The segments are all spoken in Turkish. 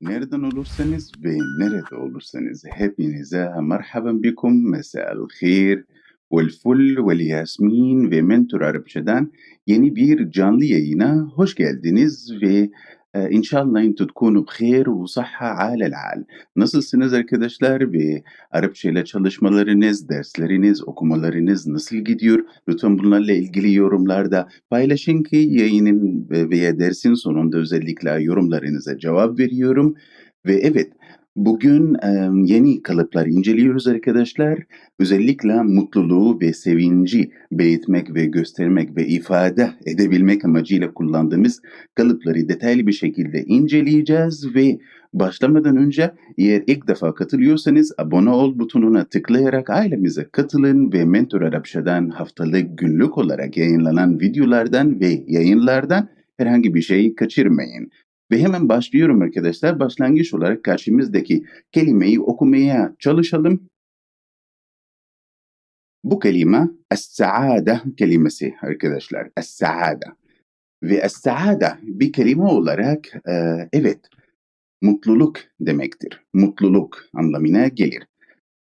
Nereden olursanız ve nerede olursanız hepinize merhaben bikum. Mesel khir vel ful vel yasmin ve Mentor Arapçadan yeni bir canlı yayına hoş geldiniz ve e, inşallah entu tkunu bkhir ve sahha alel al. Nasılsınız arkadaşlar ve Arapça ile çalışmalarınız, dersleriniz, okumalarınız nasıl gidiyor? Lütfen bunlarla ilgili yorumlarda paylaşın ki yayının ve- veya dersin sonunda özellikle yorumlarınıza cevap veriyorum. Ve evet bugün yeni kalıplar inceliyoruz arkadaşlar. Özellikle mutluluğu ve sevinci belirtmek ve göstermek ve ifade edebilmek amacıyla kullandığımız kalıpları detaylı bir şekilde inceleyeceğiz ve başlamadan önce eğer ilk defa katılıyorsanız abone ol butonuna tıklayarak ailemize katılın ve Mentor Arapçadan haftalık günlük olarak yayınlanan videolardan ve yayınlardan herhangi bir şey kaçırmayın. Ve hemen başlıyorum arkadaşlar. Başlangıç olarak karşımızdaki kelimeyi okumaya çalışalım. Bu kelime Es-Saade kelimesi arkadaşlar. Es-Saade. Ve Es-Saade bir kelime olarak e, evet mutluluk demektir. Mutluluk anlamına gelir.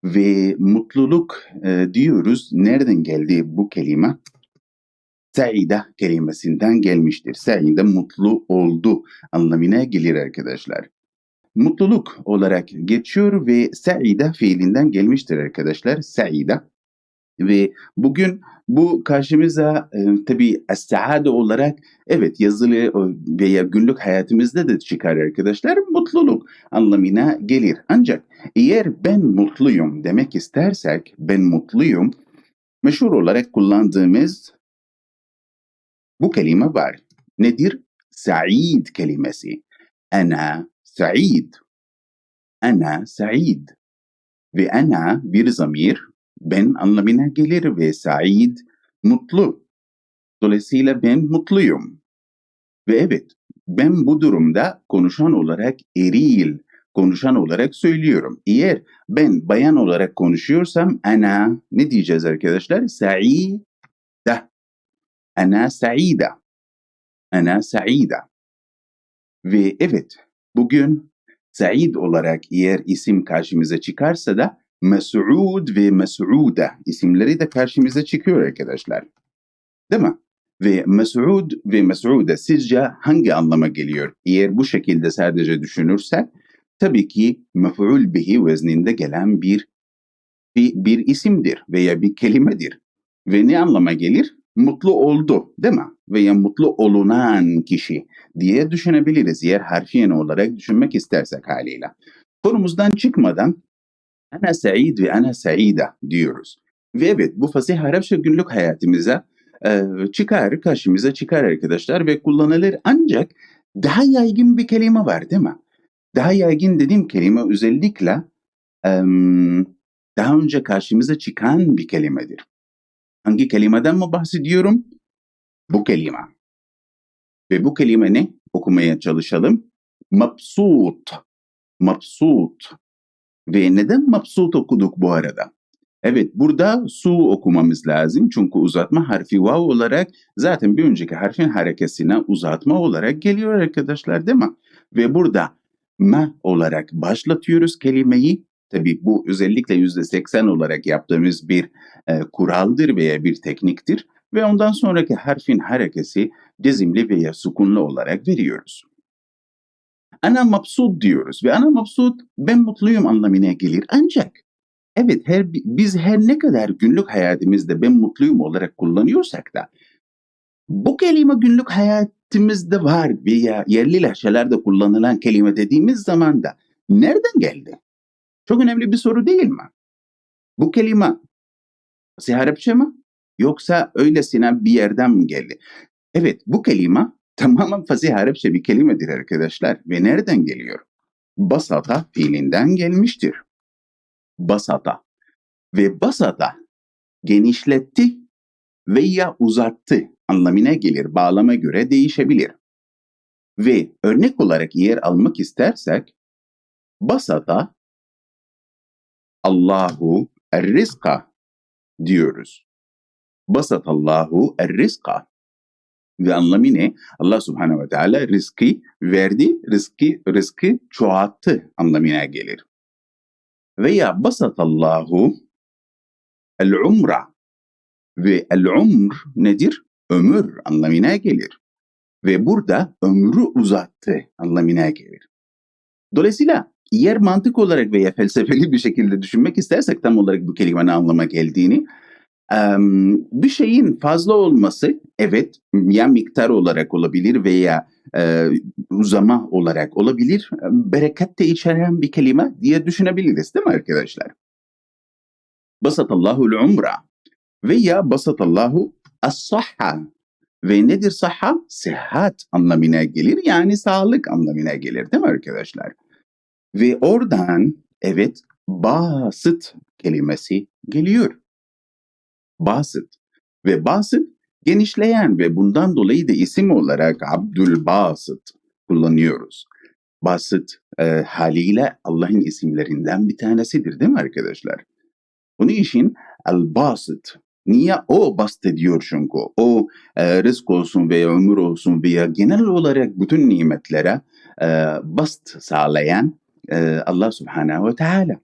Ve mutluluk e, diyoruz. Nereden geldi bu kelime? Saide kelimesinden gelmiştir. Saide mutlu oldu anlamına gelir arkadaşlar. Mutluluk olarak geçiyor ve saide fiilinden gelmiştir arkadaşlar. Saide. Ve bugün bu karşımıza e, tabi saade olarak evet yazılı e, veya günlük hayatımızda da çıkar arkadaşlar. Mutluluk anlamına gelir. Ancak eğer ben mutluyum demek istersek ben mutluyum meşhur olarak kullandığımız bu kelime var. Nedir? Said kelimesi. Ana Said. Ana Said. Ve ana bir zamir ben anlamına gelir ve Said mutlu. Dolayısıyla ben mutluyum. Ve evet ben bu durumda konuşan olarak eril konuşan olarak söylüyorum. Eğer ben bayan olarak konuşuyorsam ana ne diyeceğiz arkadaşlar? Saide. Ana saide. Ana saide. Ve evet bugün Said olarak eğer isim karşımıza çıkarsa da Mes'ud ve Mes'ude isimleri de karşımıza çıkıyor arkadaşlar. Değil mi? Ve Mes'ud ve Mes'ude sizce hangi anlama geliyor? Eğer bu şekilde sadece düşünürsek tabii ki mef'ul bihi vezninde gelen bir, bir, bir isimdir veya bir kelimedir. Ve ne anlama gelir? Mutlu oldu değil mi? Veya mutlu olunan kişi diye düşünebiliriz. Eğer harfiyen olarak düşünmek istersek haliyle. Konumuzdan çıkmadan ana said ve ana saide diyoruz. Ve evet bu fasih Arapça günlük hayatımıza e, çıkar, karşımıza çıkar arkadaşlar ve kullanılır. Ancak daha yaygın bir kelime var değil mi? Daha yaygın dediğim kelime özellikle em, daha önce karşımıza çıkan bir kelimedir. Hangi kelimeden mi bahsediyorum? Bu kelime. Ve bu kelime ne? Okumaya çalışalım. Mabsut. Mabsut. Ve neden mabsut okuduk bu arada? Evet burada su okumamız lazım çünkü uzatma harfi vav olarak zaten bir önceki harfin harekesine uzatma olarak geliyor arkadaşlar değil mi? Ve burada ma olarak başlatıyoruz kelimeyi. Tabi bu özellikle yüzde seksen olarak yaptığımız bir e, kuraldır veya bir tekniktir. Ve ondan sonraki harfin harekesi cezimli veya sukunlu olarak veriyoruz. Ana mabsut diyoruz ve ana mabsut ben mutluyum anlamına gelir. Ancak evet her biz her ne kadar günlük hayatımızda ben mutluyum olarak kullanıyorsak da bu kelime günlük hayatımızda var veya yerli lehçelerde kullanılan kelime dediğimiz zaman da nereden geldi? Çok önemli bir soru değil mi? Bu kelime Arapça mı? Yoksa öylesine bir yerden mi geldi? Evet bu kelime tamamen Fasih Arapça bir kelimedir arkadaşlar. Ve nereden geliyor? Basata fiilinden gelmiştir. Basata. Ve basata genişletti veya uzattı anlamına gelir. Bağlama göre değişebilir. Ve örnek olarak yer almak istersek basata Allahu er-rizka diyoruz. Basatallahu er-rizka. Ve anlamı ne? Allah subhanehu ve teala rızkı verdi, rızkı, rızkı çoğalttı anlamına gelir. Veya basatallahu el umra ve el umr nedir? Ömür anlamına gelir. Ve burada ömrü uzattı anlamına gelir. Dolayısıyla eğer mantık olarak veya felsefeli bir şekilde düşünmek istersek tam olarak bu kelimenin anlama geldiğini bir şeyin fazla olması evet ya miktar olarak olabilir veya uzama olarak olabilir bereket de içeren bir kelime diye düşünebiliriz değil mi arkadaşlar? Basatallahu umra veya basatallahu as-sahha ve nedir sahha? Sıhhat anlamına gelir yani sağlık anlamına gelir değil mi arkadaşlar? Ve oradan evet basit kelimesi geliyor. Basit. Ve basit genişleyen ve bundan dolayı da isim olarak Abdülbasit kullanıyoruz. Basit e, haliyle Allah'ın isimlerinden bir tanesidir değil mi arkadaşlar? Bunun için el-basit. Niye? O bast ediyor çünkü. O e, rızk olsun veya ömür olsun veya genel olarak bütün nimetlere e, bast sağlayan e, Allah subhanehu ve teala.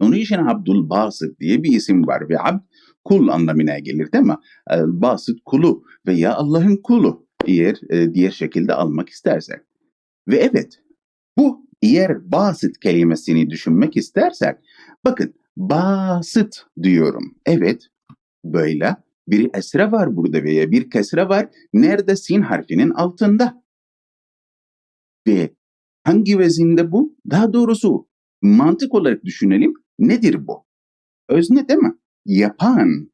Onun için Abdülbasit diye bir isim var ve abd kul anlamına gelir değil mi? El basit kulu veya Allah'ın kulu eğer e, diğer şekilde almak istersek. Ve evet bu eğer basit kelimesini düşünmek istersek bakın basit diyorum. Evet böyle bir esre var burada veya bir kesre var. Nerede sin harfinin altında. Ve hangi vezinde bu? Daha doğrusu mantık olarak düşünelim. Nedir bu? Özne değil mi? Yapan.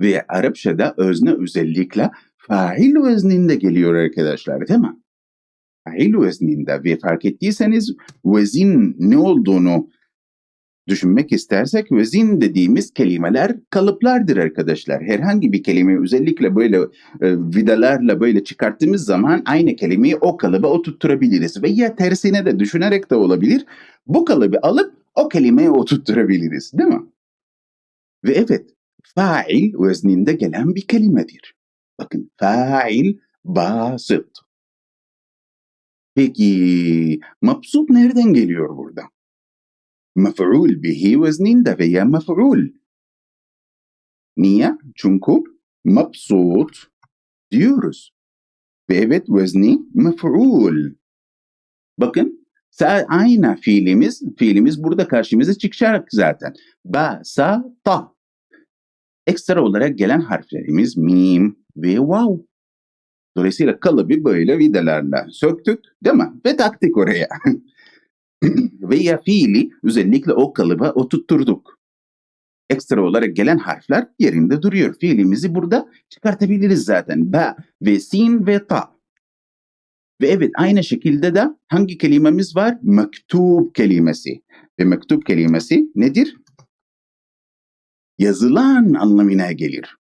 Ve Arapçada özne özellikle fail vezninde geliyor arkadaşlar değil mi? Fail vezninde ve fark ettiyseniz vezin ne olduğunu düşünmek istersek vezin dediğimiz kelimeler kalıplardır arkadaşlar. Herhangi bir kelime özellikle böyle e, vidalarla böyle çıkarttığımız zaman aynı kelimeyi o kalıba oturtturabiliriz. Veya tersine de düşünerek de olabilir. Bu kalıbı alıp o kelimeye oturtturabiliriz değil mi? Ve evet fail vezninde gelen bir kelimedir. Bakın fail basit. Peki mabsut nereden geliyor burada? Mef'ul bihi vezninde veya mef'ul. Niye? Çünkü mabsut diyoruz. Ve evet vezni mef'ul. Bakın aynı fiilimiz, fiilimiz burada karşımıza çıkacak zaten. Ba, sa, ta. Ekstra olarak gelen harflerimiz mim ve vav. Dolayısıyla kalıbı böyle vidalarla söktük değil mi? Ve taktık oraya. Veya fiili özellikle o kalıba oturtturduk. Ekstra olarak gelen harfler yerinde duruyor. Fiilimizi burada çıkartabiliriz zaten. Ba ve sin ve ta. Ve evet aynı şekilde de hangi kelimemiz var? Mektub kelimesi. Ve mektup kelimesi nedir? Yazılan anlamına gelir.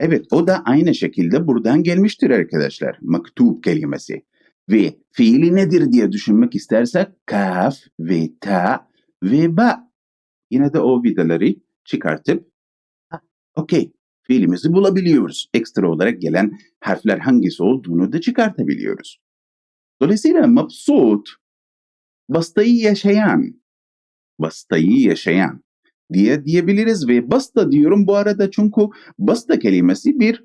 Evet o da aynı şekilde buradan gelmiştir arkadaşlar. Mektub kelimesi. Ve fiili nedir diye düşünmek istersek kaf ve ta ve ba. Yine de o vidaları çıkartıp okey fiilimizi bulabiliyoruz. Ekstra olarak gelen harfler hangisi olduğunu da çıkartabiliyoruz. Dolayısıyla mabsut bastayı yaşayan, bastayı yaşayan diye diyebiliriz ve basta diyorum bu arada çünkü basta kelimesi bir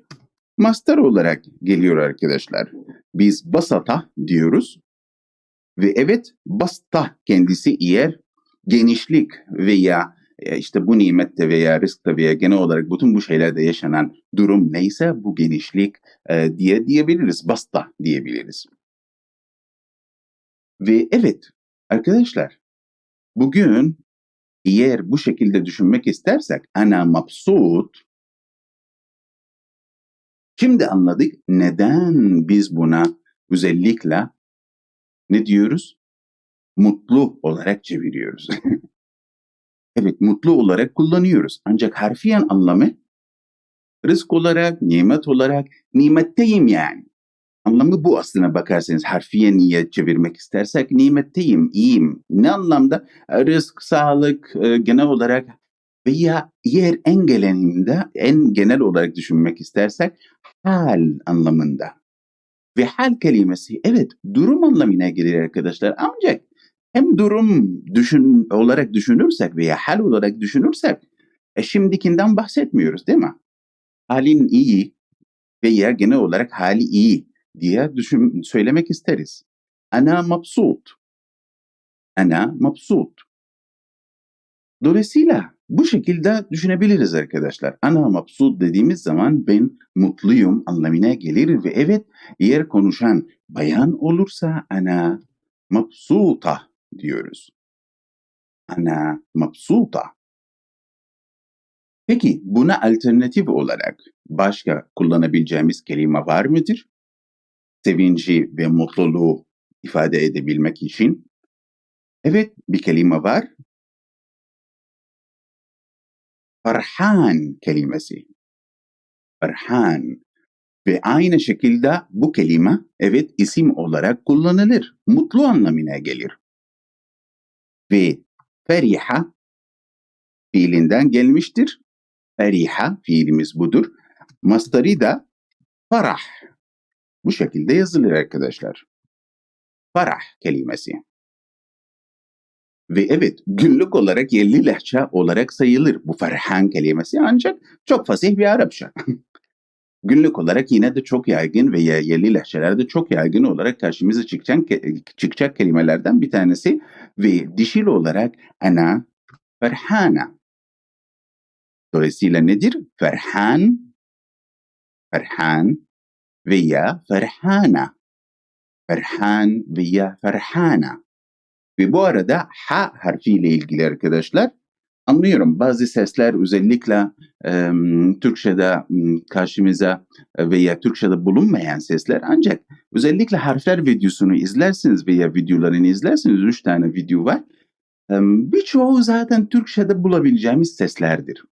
master olarak geliyor arkadaşlar. Biz basata diyoruz ve evet basta kendisi eğer genişlik veya e, işte bu nimette veya rızkta veya genel olarak bütün bu şeylerde yaşanan durum neyse bu genişlik e, diye diyebiliriz. Basta diyebiliriz. Ve evet arkadaşlar bugün eğer bu şekilde düşünmek istersek ana mabsut şimdi anladık neden biz buna özellikle ne diyoruz? Mutlu olarak çeviriyoruz. evet mutlu olarak kullanıyoruz. Ancak harfiyen anlamı rızk olarak, nimet olarak, nimetteyim yani. Anlamı bu aslına bakarsanız harfiye niyet çevirmek istersek nimetteyim, iyiyim. Ne anlamda? Rızk, sağlık, genel olarak veya yer en geleninde en genel olarak düşünmek istersek hal anlamında. Ve hal kelimesi evet durum anlamına gelir arkadaşlar ancak hem durum düşün olarak düşünürsek veya hal olarak düşünürsek e şimdikinden bahsetmiyoruz değil mi? Halin iyi veya genel olarak hali iyi diye düşün, söylemek isteriz. Ana mabsut. Ana mabsut. Dolayısıyla bu şekilde düşünebiliriz arkadaşlar. Ana mabsut dediğimiz zaman ben mutluyum anlamına gelir ve evet eğer konuşan bayan olursa ana mabsuta diyoruz. Ana mabsuta. Peki buna alternatif olarak başka kullanabileceğimiz kelime var mıdır? Sevinci ve mutluluğu ifade edebilmek için. Evet bir kelime var. Farhan kelimesi. Farhan. Ve aynı şekilde bu kelime evet isim olarak kullanılır. Mutlu anlamına gelir. Ve feriha fiilinden gelmiştir. Feriha fiilimiz budur. Mastarı da farah. Bu şekilde yazılır arkadaşlar. Farah kelimesi. Ve evet günlük olarak yerli lehçe olarak sayılır bu farhan kelimesi ancak çok fasih bir Arapça. günlük olarak yine de çok yaygın ve yerli lehçelerde çok yaygın olarak karşımıza çıkacak, çıkacak kelimelerden bir tanesi ve dişil olarak ana farhana. Dolayısıyla nedir? Ferhan, ferhan veya ferhana. Ferhan veya ferhana. Ve bu arada ha harfiyle ilgili arkadaşlar anlıyorum bazı sesler özellikle e, Türkçe'de karşımıza veya Türkçe'de bulunmayan sesler ancak özellikle harfler videosunu izlersiniz veya videolarını izlersiniz. Üç tane video var. Birçoğu zaten Türkçe'de bulabileceğimiz seslerdir.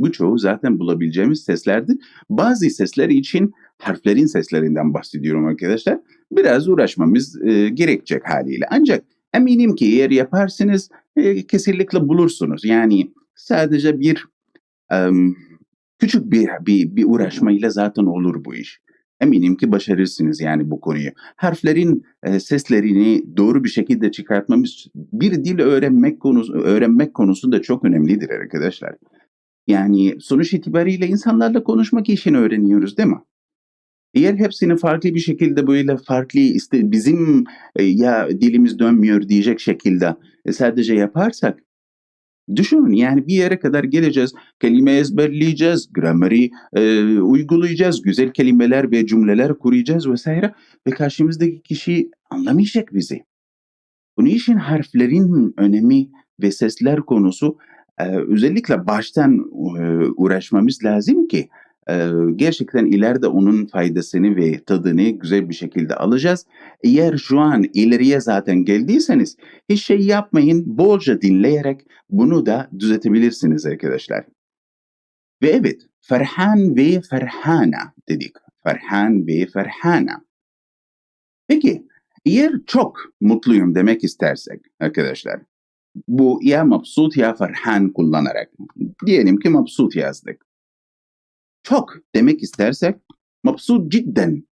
Birçoğu zaten bulabileceğimiz seslerdir. Bazı sesler için harflerin seslerinden bahsediyorum arkadaşlar. Biraz uğraşmamız e, gerekecek haliyle. Ancak eminim ki eğer yaparsınız e, kesinlikle bulursunuz. Yani sadece bir küçük bir, bir, bir uğraşmayla zaten olur bu iş. Eminim ki başarırsınız yani bu konuyu. Harflerin e, seslerini doğru bir şekilde çıkartmamız bir dil öğrenmek konusu öğrenmek konusu da çok önemlidir arkadaşlar. Yani sonuç itibariyle insanlarla konuşmak için öğreniyoruz değil mi? Eğer hepsini farklı bir şekilde böyle farklı işte bizim e, ya dilimiz dönmüyor diyecek şekilde e, sadece yaparsak düşünün yani bir yere kadar geleceğiz, kelime ezberleyeceğiz, grameri e, uygulayacağız, güzel kelimeler ve cümleler kuracağız vesaire ve karşımızdaki kişi anlamayacak bizi. Bunun için harflerin önemi ve sesler konusu özellikle baştan uğraşmamız lazım ki gerçekten ileride onun faydasını ve tadını güzel bir şekilde alacağız. Eğer şu an ileriye zaten geldiyseniz hiç şey yapmayın, bolca dinleyerek bunu da düzeltebilirsiniz arkadaşlar. Ve evet, Ferhan ve Ferhana dedik. Ferhan ve Ferhana. Peki, eğer çok mutluyum demek istersek arkadaşlar, bu ya mabsut ya farhan kullanarak. Diyelim ki mabsut yazdık. Çok demek istersek mabsut cidden.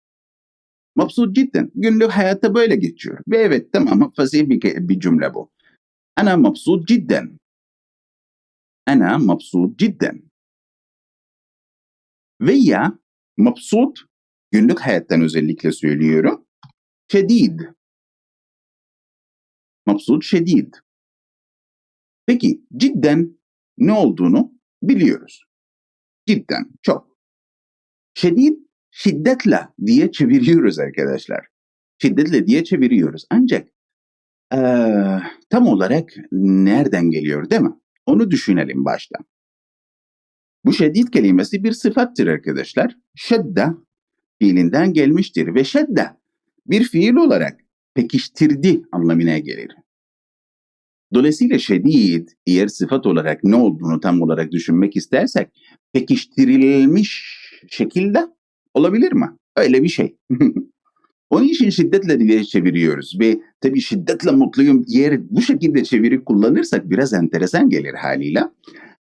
Mabsut cidden. Günlük hayatta böyle geçiyor. Ve evet tamam fasih bir, bir cümle bu. Ana mabsut cidden. Ana mabsut cidden. Veya mabsut günlük hayattan özellikle söylüyorum. Şedid. Mabsut şedid. Peki cidden ne olduğunu biliyoruz. Cidden çok. Şiddet şiddetle diye çeviriyoruz arkadaşlar. Şiddetle diye çeviriyoruz. Ancak ee, tam olarak nereden geliyor değil mi? Onu düşünelim başta. Bu şiddet kelimesi bir sıfattır arkadaşlar. Şedde fiilinden gelmiştir ve şedde bir fiil olarak pekiştirdi anlamına gelir. Dolayısıyla şedid eğer sıfat olarak ne olduğunu tam olarak düşünmek istersek pekiştirilmiş şekilde olabilir mi? Öyle bir şey. Onun için şiddetle diye çeviriyoruz ve tabii şiddetle mutluyum eğer bu şekilde çeviri kullanırsak biraz enteresan gelir haliyle.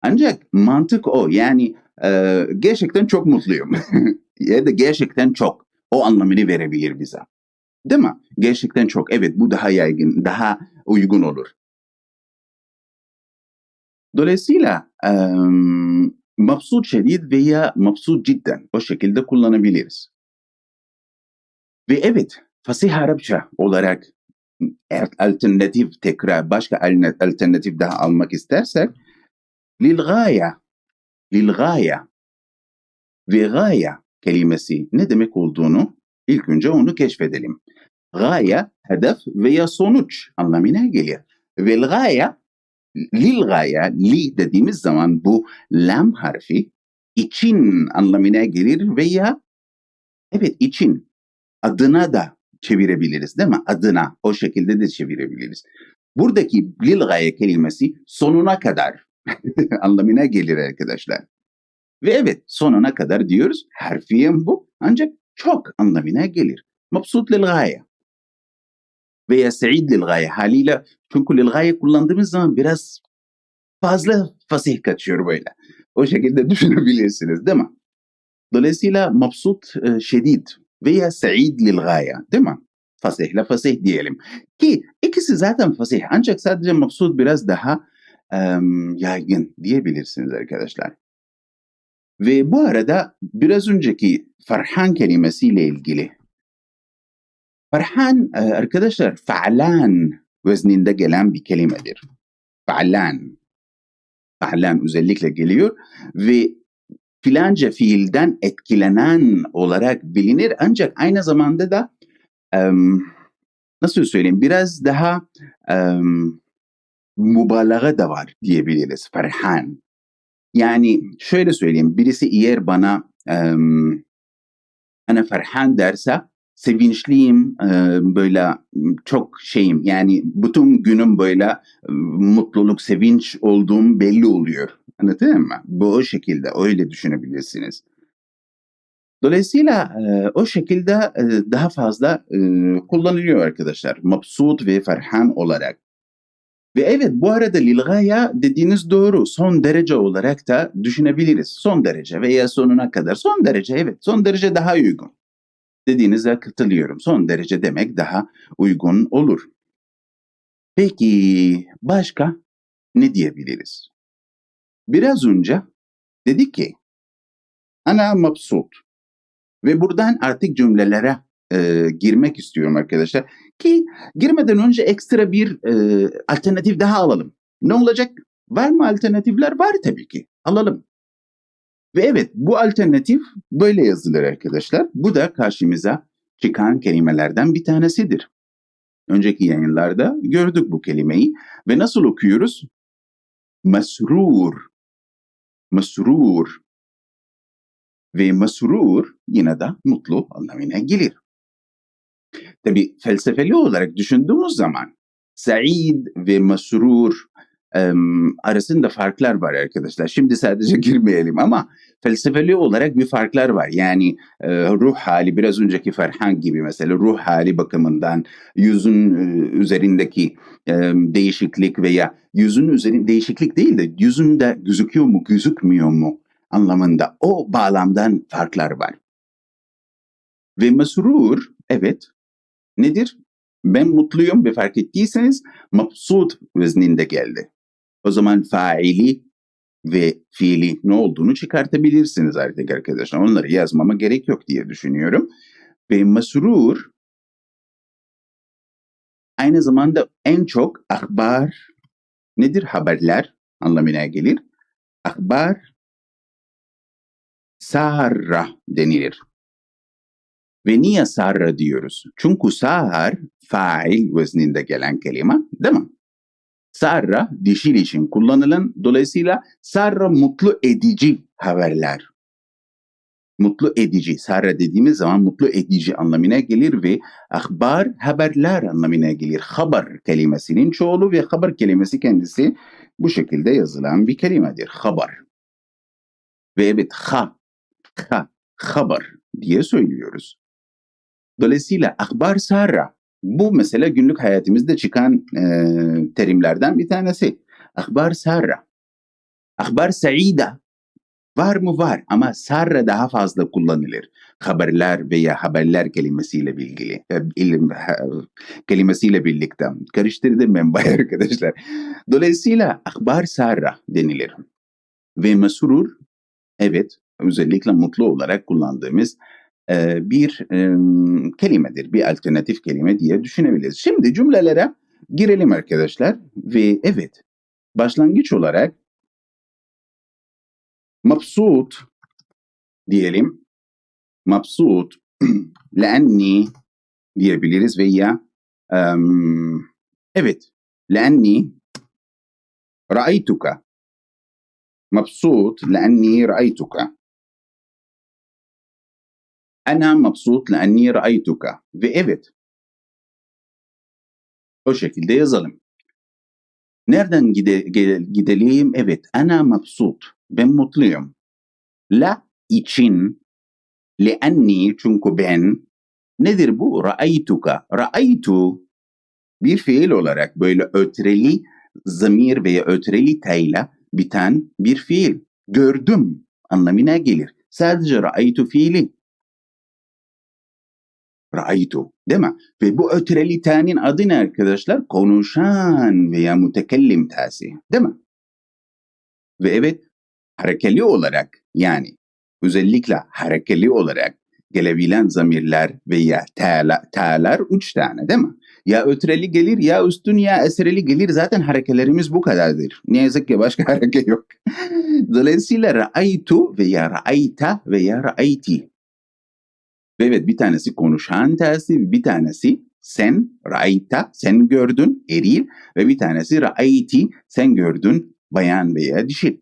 Ancak mantık o. Yani e, gerçekten çok mutluyum. ya da gerçekten çok. O anlamını verebilir bize. Değil mi? Gerçekten çok. Evet bu daha yaygın, daha uygun olur. Dolayısıyla e, mabsut şedid veya mabsut cidden o şekilde kullanabiliriz. Ve evet fasih Arapça olarak alternatif tekrar başka alternatif daha almak istersek lil gaya lil gaya ve gaya kelimesi ne demek olduğunu ilk önce onu keşfedelim. Gaya hedef veya sonuç anlamına gelir. Ve gaya lil gaya li dediğimiz zaman bu lam harfi için anlamına gelir veya evet için adına da çevirebiliriz değil mi? Adına o şekilde de çevirebiliriz. Buradaki lil gaye kelimesi sonuna kadar anlamına gelir arkadaşlar. Ve evet sonuna kadar diyoruz. Harfiyen bu ancak çok anlamına gelir. Mabsut lil gaye veya sa'id lil gaye haliyle çünkü lil gaye kullandığımız zaman biraz fazla fasih kaçıyor böyle. O şekilde düşünebilirsiniz değil mi? Dolayısıyla mabsut e, şedid veya sa'id lil gaye değil mi? Fasihle fasih diyelim. Ki ikisi zaten fasih ancak sadece mabsut biraz daha um, yaygın diyebilirsiniz arkadaşlar. Ve bu arada biraz önceki farhan kelimesiyle ilgili. Farhan e, arkadaşlar fa'lan vezninde gelen bir kelimedir. Fa'lan. Fa'lan özellikle geliyor ve filanca fiilden etkilenen olarak bilinir ancak aynı zamanda da um, nasıl söyleyeyim biraz daha um, mübalağa da var diyebiliriz. Ferhan. Yani şöyle söyleyeyim birisi eğer bana um, ana ferhan derse sevinçliyim böyle çok şeyim yani bütün günüm böyle mutluluk sevinç olduğum belli oluyor. Anladın mı? Bu o şekilde öyle düşünebilirsiniz. Dolayısıyla o şekilde daha fazla kullanılıyor arkadaşlar. Mabsut ve ferhan olarak. Ve evet bu arada lilgaya dediğiniz doğru. Son derece olarak da düşünebiliriz. Son derece veya sonuna kadar. Son derece evet. Son derece daha uygun. Dediğinize katılıyorum. Son derece demek daha uygun olur. Peki başka ne diyebiliriz? Biraz önce dedik ki ana mabsut ve buradan artık cümlelere e, girmek istiyorum arkadaşlar. Ki girmeden önce ekstra bir e, alternatif daha alalım. Ne olacak? Var mı alternatifler? Var tabii ki. Alalım. Ve evet bu alternatif böyle yazılır arkadaşlar. Bu da karşımıza çıkan kelimelerden bir tanesidir. Önceki yayınlarda gördük bu kelimeyi ve nasıl okuyoruz? Mesrur. Mesrur. Ve mesrur yine de mutlu anlamına gelir. Tabi felsefeli olarak düşündüğümüz zaman Said ve mesrur arasında farklar var arkadaşlar. Şimdi sadece girmeyelim ama felsefeli olarak bir farklar var. Yani e, ruh hali biraz önceki Ferhan gibi mesela ruh hali bakımından yüzün e, üzerindeki değişiklik veya yüzün üzerinde değişiklik değil de yüzünde gözüküyor mu gözükmüyor mu anlamında o bağlamdan farklar var. Ve mesrur evet nedir? Ben mutluyum ve fark ettiyseniz mabsut vezninde geldi. O zaman faili ve fiili ne olduğunu çıkartabilirsiniz artık arkadaşlar. Onları yazmama gerek yok diye düşünüyorum. Ve mesrur aynı zamanda en çok akbar nedir? Haberler anlamına gelir. Akbar sarra denilir. Ve niye sarra diyoruz? Çünkü sahar fail vezninde gelen kelime değil mi? Sarra dişil için kullanılan dolayısıyla sarra mutlu edici haberler. Mutlu edici, sarra dediğimiz zaman mutlu edici anlamına gelir ve akbar haberler anlamına gelir. Haber kelimesinin çoğulu ve haber kelimesi kendisi bu şekilde yazılan bir kelimedir. Haber. Ve evet ha, ha, haber diye söylüyoruz. Dolayısıyla akbar sarra bu mesela günlük hayatımızda çıkan e, terimlerden bir tanesi. Akbar sarra. Akbar saida var mı var ama sarra daha fazla kullanılır. Haberler veya haberler kelimesiyle ilgili. e, ilim kelimesiyle birlikte. Karıştırdım ben bayağı arkadaşlar. Dolayısıyla akbar sarra denilir. Ve mesrur evet özellikle mutlu olarak kullandığımız e, bir kelimedir, bir alternatif kelime diye düşünebiliriz. Şimdi cümlelere girelim arkadaşlar ve evet başlangıç olarak mabsut diyelim. Mabsut lenni diyebiliriz veya evet lenni ra'aytuka mabsut lenni ra'aytuka أنا مبسوط لأني رأيتك ve evet o şekilde yazalım. Nereden gide, ge- gidelim? Evet, ana mabsut. Ben mutluyum. La için, leanni çünkü ben. Nedir bu? Ra'aytuka. Ra'aytu bir fiil olarak böyle ötreli zamir veya ötreli tayla biten bir fiil. Gördüm anlamına gelir. Sadece ra'aytu fiili. Ra'aytu değil mi? Ve bu ötreli ta'nın adı ne arkadaşlar? Konuşan veya mütekellim ta'si değil mi? Ve evet harekeli olarak yani özellikle harekeli olarak gelebilen zamirler veya ta'la, ta'lar üç tane değil mi? Ya ötreli gelir ya üstün ya esreli gelir zaten harekelerimiz bu kadardır. Ne yazık ki başka hareket yok. Dolayısıyla ra'aytu veya ra'ayta veya ra'ayti. Ve evet bir tanesi konuşan tersi bir tanesi sen ra'ayta sen gördün eril ve bir tanesi ra'ayti sen gördün bayan veya dişil.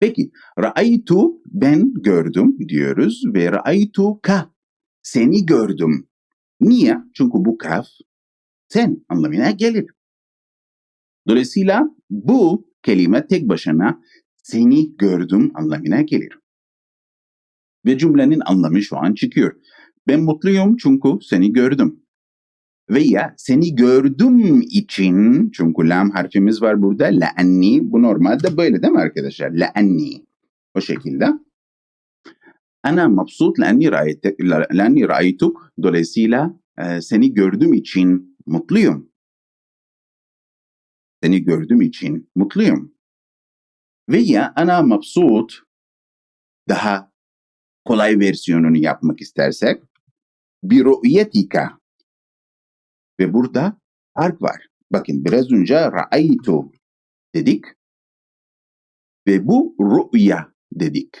Peki ra'aytu ben gördüm diyoruz ve ra'aytu ka seni gördüm. Niye? Çünkü bu kaf sen anlamına gelir. Dolayısıyla bu kelime tek başına seni gördüm anlamına gelir. Ve cümlenin anlamı şu an çıkıyor. Ben mutluyum çünkü seni gördüm. Veya seni gördüm için çünkü lam harfimiz var burada la'anni bu normalde böyle değil mi arkadaşlar? La'anni o şekilde. Ana mabsut la'anni ra'aytek la'anni ra'aytuk dolayısıyla e, seni gördüğüm için mutluyum. Seni gördüğüm için mutluyum. Veya ana mabsut daha kolay versiyonunu yapmak istersek bir ru'yetika ve burada fark var. Bakın biraz önce ra'aytu dedik ve bu ru'ya dedik.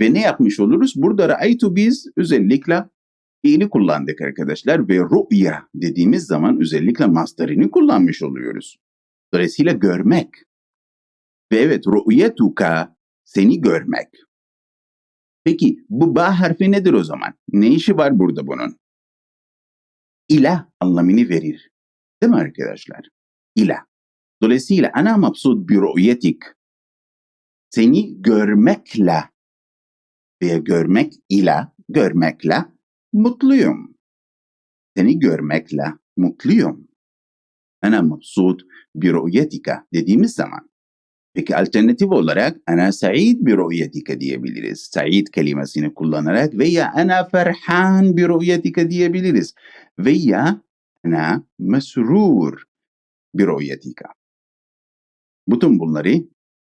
Ve ne yapmış oluruz? Burada ra'aytu biz özellikle fiili kullandık arkadaşlar ve ru'ya dediğimiz zaman özellikle masterini kullanmış oluyoruz. Dolayısıyla görmek. Ve evet ru'yetuka seni görmek. Peki bu ba harfi nedir o zaman? Ne işi var burada bunun? İlah anlamını verir. Değil mi arkadaşlar? İlah. Dolayısıyla ana mabsut bir ru'yetik. Seni görmekle veya görmek ile, görmekle mutluyum. Seni görmekle mutluyum. Ana mabsut bir ru'yetika dediğimiz zaman Peki alternatif olarak ana sa'id bir ru'yetika diyebiliriz. Sa'id kelimesini kullanarak veya ana ferhan bir ru'yetika diyebiliriz. Veya ana mesrur bir ru'yetika. Bütün bunları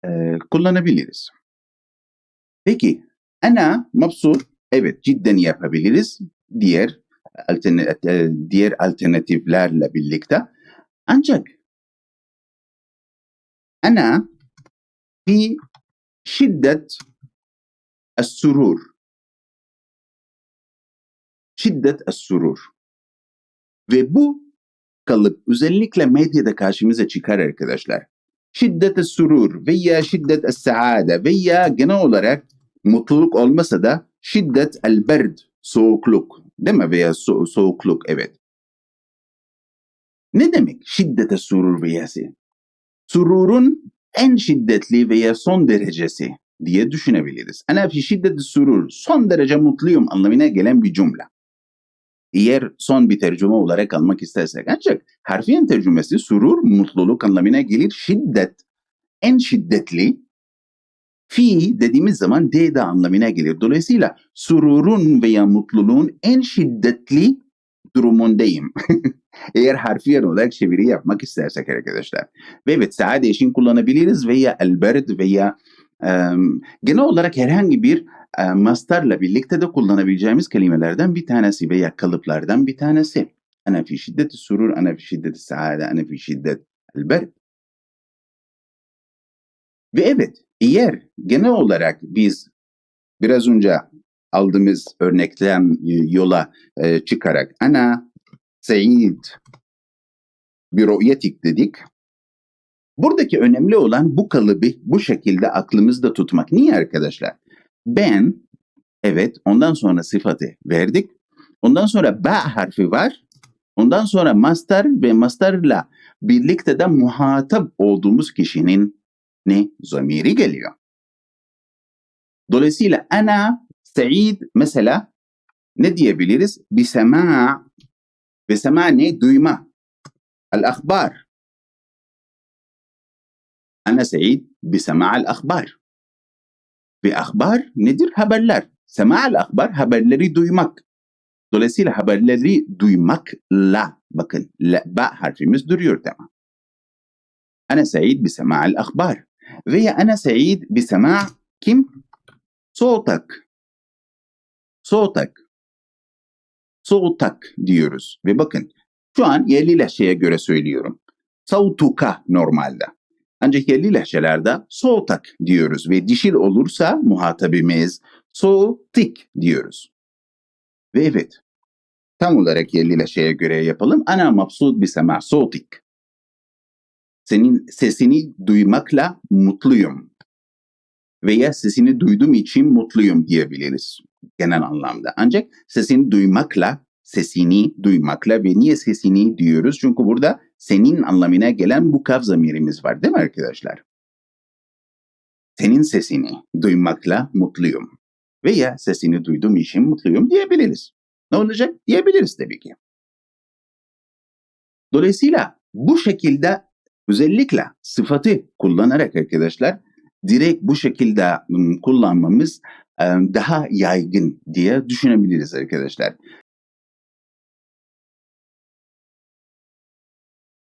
e, kullanabiliriz. Peki ana mabsut evet cidden yapabiliriz. Diğer alternatif, diğer alternatiflerle birlikte. Ancak ana fi şiddet es-surur. Şiddet es-surur. Ve bu kalıp özellikle medyada karşımıza çıkar arkadaşlar. Şiddet surur veya şiddet saade veya genel olarak mutluluk olmasa da şiddet el berd soğukluk değil mi veya so- soğukluk evet. Ne demek şiddet surur veyası? Sururun en şiddetli veya son derecesi diye düşünebiliriz. Ana fi şiddet surur, son derece mutluyum anlamına gelen bir cümle. Eğer son bir tercüme olarak almak istersek ancak harfiyen tercümesi surur mutluluk anlamına gelir şiddet en şiddetli fi dediğimiz zaman D de anlamına gelir. Dolayısıyla sururun veya mutluluğun en şiddetli durumundayım. Eğer harfiyen olarak çeviri yapmak istersek arkadaşlar. Ve evet saade için kullanabiliriz veya elberd veya em, genel olarak herhangi bir e, mastarla birlikte de kullanabileceğimiz kelimelerden bir tanesi veya kalıplardan bir tanesi. Ana fi şiddeti surur, ana fi şiddeti saade, ana fi şiddet elberd. Ve evet, eğer genel olarak biz biraz önce aldığımız örnekten yola e, çıkarak ana Sa'id bir rü'yetik dedik. Buradaki önemli olan bu kalıbı bu şekilde aklımızda tutmak. Niye arkadaşlar? Ben, evet ondan sonra sıfatı verdik. Ondan sonra ba harfi var. Ondan sonra master ve masterla birlikte de muhatap olduğumuz kişinin ne? Zamiri geliyor. Dolayısıyla ana Sa'id mesela ne diyebiliriz? Bisema ve sema ne? Duyma. El-akhbar. Ana Sa'id bisema el-akhbar. Ve akhbar nedir? Haberler. Sema el-akhbar haberleri duymak. Dolayısıyla haberleri duymakla bakın la, ba harfimiz duruyor tamam. Ana Sa'id bisema el-akhbar. Veya ana Sa'id bisema kim? Soğutak. Soğutak. Soğutak diyoruz. Ve bakın şu an yerli lehçeye göre söylüyorum. Sautuka normalde. Ancak yerli lehçelerde soğutak diyoruz ve dişil olursa muhatabimiz soğutik diyoruz. Ve evet tam olarak yerli lehçeye göre yapalım. Ana mabsud bir sema soğutik. Senin sesini duymakla mutluyum. Veya sesini duyduğum için mutluyum diyebiliriz genel anlamda. Ancak sesini duymakla, sesini duymakla ve niye sesini diyoruz? Çünkü burada senin anlamına gelen bu kaf zamirimiz var değil mi arkadaşlar? Senin sesini duymakla mutluyum. Veya sesini duyduğum için mutluyum diyebiliriz. Ne olacak? Diyebiliriz tabii ki. Dolayısıyla bu şekilde özellikle sıfatı kullanarak arkadaşlar direkt bu şekilde kullanmamız daha yaygın diye düşünebiliriz arkadaşlar.